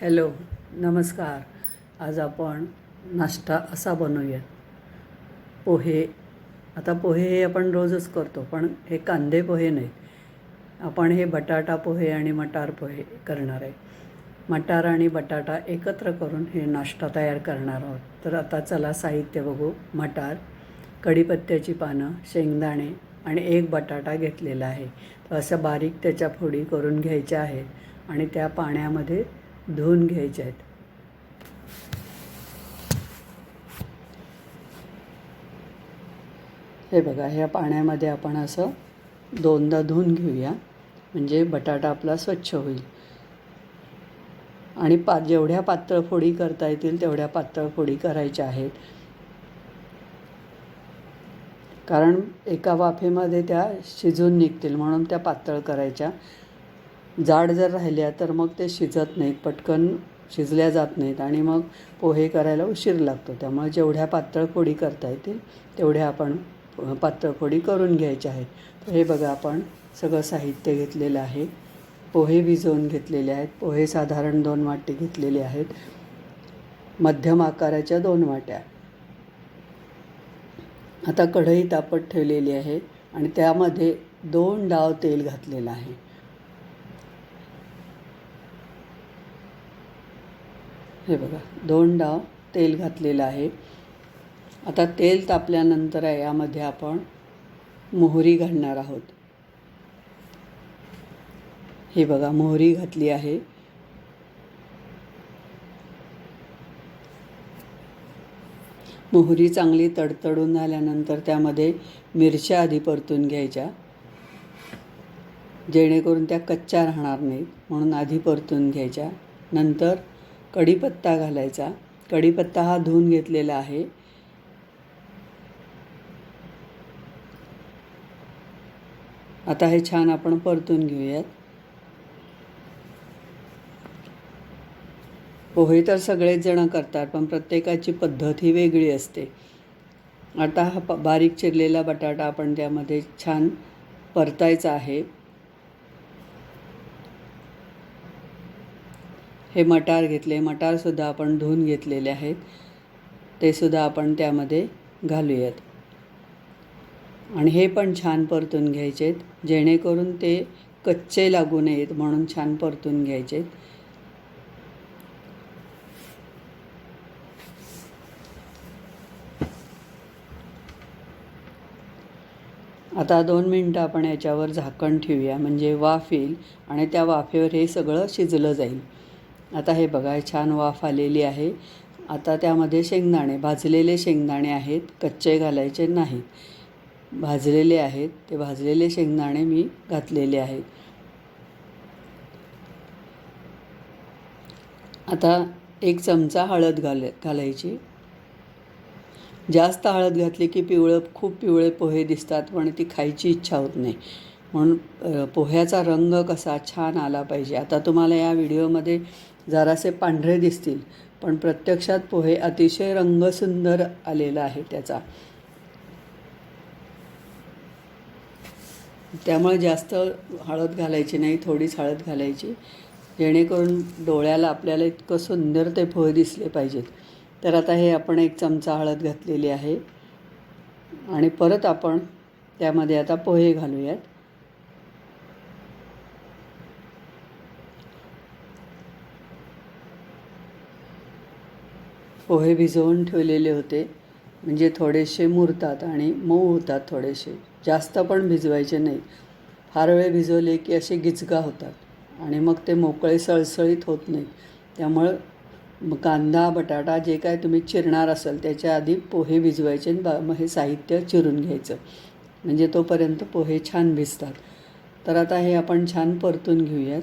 Hello नमस्कार. आज आपण नाश्ता असा बनवूया. पोहे आता पोहे हे आपण रोजच करतो पण हे कांदे पोहे नाहीत आपण हे बटाटा पोहे आणि मटार पोहे करणार आहे. मटार आणि बटाटा एकत्र करून हे नाश्ता तयार करणार आहोत. तर आता चला साहित्य बघू. मटार कढीपत्त्याची पानं शेंगदाणे आणि एक बटाटा घेतलेला आहे. तर असं बारीक त्याच्या फोडी करून घ्यायच्या आहेत आणि त्या पाण्यामध्ये धुवून घ्यायच्या आहेत. हे बघा ह्या पाण्यामध्ये आपण असं दोनदा धुवून घेऊया. म्हणजे बटाटा आपला स्वच्छ होईल. आणि पा जेवढ्या पातळ फोडी करता येतील तेवढ्या पातळ फोडी करायच्या आहेत. कारण एका वाफेमध्ये त्या शिजून निघतील म्हणून त्या पातळ करायच्या. जाड जर राहिल्या तर मग ते शिजत नाहीत पटकन शिजल्या जात नाहीत आणि मग पोहे करायला उशीर लागतो. त्यामुळे जेवढ्या पातळ फोडी करता येतील तेवढ्या आपण पातळ फोडी करून घ्यायच्या आहेत. तर हे बघा आपण सगळं साहित्य घेतलेलं आहे. पोहे भिजवून घेतलेले आहेत. पोहे साधारण दोन वाटे घेतलेले आहेत. मध्यम आकाराच्या दोन वाट्या. आता कढई तापत ठेवलेली आहे आणि त्यामध्ये दोन डाव तेल घातलेलं आहे. हे बघा दोन डाव तेल घातलेलं आहे. आता तेल तापल्यानंतर यामध्ये आपण मोहरी घालणार आहोत. हे बघा मोहरी घातली आहे. मोहरी चांगली तडतडून झाल्यानंतर त्यामध्ये मिरच्या आधी परतून घ्यायच्या. जेणेकरून त्या कच्च्या राहणार नाहीत म्हणून आधी परतून घ्यायच्या. नंतर कढीपत्ता घालायचा. कढीपत्ता हा धुवून घेतलेला आहे. आता हे छान आपण परतून घेऊयात. हो, पोहे तर सगळेच जण करतात पण प्रत्येकाची पद्धत ही वेगळी असते. आता हा प बारीक चिरलेला बटाटा आपण त्यामध्ये छान परतायचा आहे. हे मटार घेतले. मटारसुद्धा आपण धुवून घेतलेले आहेत. ते सुद्धा आपण त्यामध्ये घालूयात. आणि हे पण छान परतून घ्यायचे आहेत जेणेकरून ते कच्चे लागू नयेत म्हणून छान परतून घ्यायचेत. आता दोन मिनटं आपण याच्यावर झाकण ठेवूया. म्हणजे वाफ येईल आणि त्या वाफेवर हे सगळं शिजलं जाईल. आता हे बघा छान वाफ आलेली आहे. आता त्यामध्ये शेंगदाणे भाजलेले शेंगदाणे आहेत कच्चे घालायचे नाहीत. भाजलेले आहेत ते भाजलेले शेंगदाणे मी घातलेले आहेत. आता एक चमचा हळद घाल घालायची. जास्त हळद घातली की पिवळं खूप पिवळे पोहे दिसतात पण ती खायची इच्छा होत नाही. म्हणून पोह्याचा रंग कसा छान आला पाहिजे. आता तुम्हाला या व्हिडिओमध्ये जरासे पांढरे दिसतील पण प्रत्यक्षात पोहे अतिशय रंग सुंदर आलेला आहे त्याचा. त्यामुळे जास्त हळद घालायची नाही थोडीच हळद घालायची जेणेकरून डोळ्याला आपल्याला इतकं सुंदर ते पोहे दिसले पाहिजेत. तर आता हे आपण एक चमचा हळद घातलेली आहे. आणि परत आपण त्यामध्ये आता पोहे घालूयात. पोहे भिजवून ठेवलेले होते. म्हणजे थोडेसे मुरतात आणि मऊ होतात थोडेसे. जास्त पण भिजवायचे नाही. फार वेळ भिजवले की असे गिचगा होतात. आणि मग ते मोकळे सळसळीत होत नाहीत त्यामुळं कांदा बटाटा जे काय तुम्ही चिरणार असाल त्याच्या आधी पोहे भिजवायचे आणि बा मग हे साहित्य चिरून घ्यायचं. म्हणजे तोपर्यंत पोहे छान भिजतात. तर आता हे आपण छान परतून घेऊयात.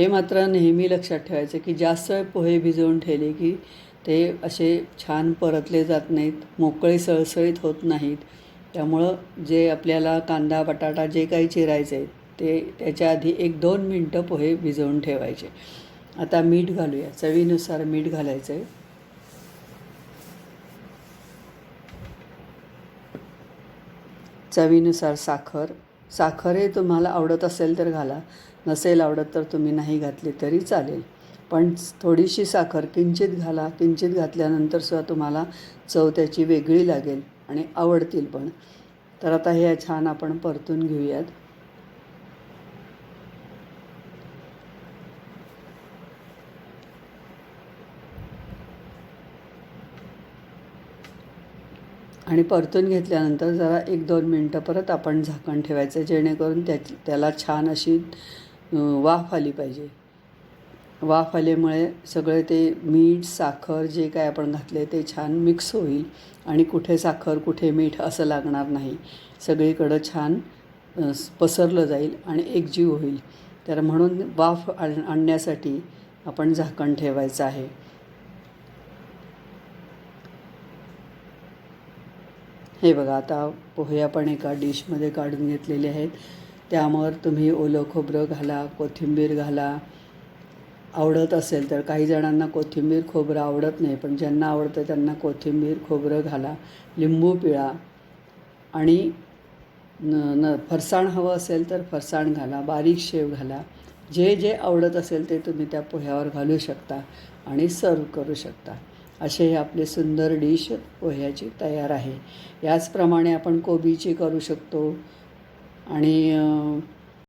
हे मात्र नेहमी लक्षात ठेवायचं की जास्त वेळ पोहे भिजवून ठेवले की ते असे छान परतले जात नाहीत मोकळे सळसळीत होत नाहीत. त्यामुळं जे आपल्याला कांदा बटाटा जे काही चिरायचे आहे ते त्याच्या आधी एक दोन मिनटं पोहे भिजवून ठेवायचे. आता मीठ घालूया. चवीनुसार मीठ घालायचं आहे चवीनुसार साखर. साखर हे तुम्हाला आवडत असेल तर घाला. नसेल आवडत तर तुम्ही नाही घातली तरी चालेल. पण थोडीशी साखर किंचित घाला. किंचित घातल्यानंतर सुद्धा तुम्हाला चव त्याची वेगळी लागेल आणि आवडतील पण. तर आता हे छान आपण परतून घेऊयात. आणि परतून घेतल्यानंतर जरा एक दोन मिनटं परत आपण झाकण ठेवायचं जेणेकरून त्या त्याला छान अशी वाफ आली पाहिजे. वाफ आल्यामुळे सगळे ते मीठ साखर जे काय आपण घातले ते छान मिक्स होईल आणि कुठे साखर कुठे मीठ असं लागणार नाही. सगळीकडं छान पसरलं जाईल आणि एकजीव होईल. तर म्हणून वाफ आण आणण्यासाठी आपण झाकण ठेवायचं आहे. हे बघा आता पोहे आपण एका डिशमध्ये काढून घेतलेले आहेत. त्यावर तुम्ही ओलं खोबरं घाला कोथिंबीर घाला. आवडत असेल तर काही जणांना कोथिंबीर खोबरं आवडत नाही पण ज्यांना आवडतं त्यांना कोथिंबीर खोबरं घाला. लिंबू पिळा. आणि न न फरसाण हवं असेल तर फरसाण घाला बारीक शेव घाला. जे जे आवडत असेल ते तुम्ही त्या पोह्यावर घालू शकता आणि सर्व करू शकता. असे हे आपले सुंदर डिश पोह्याची तयार आहे. याचप्रमाणे आपण कोबीची करू शकतो. आणि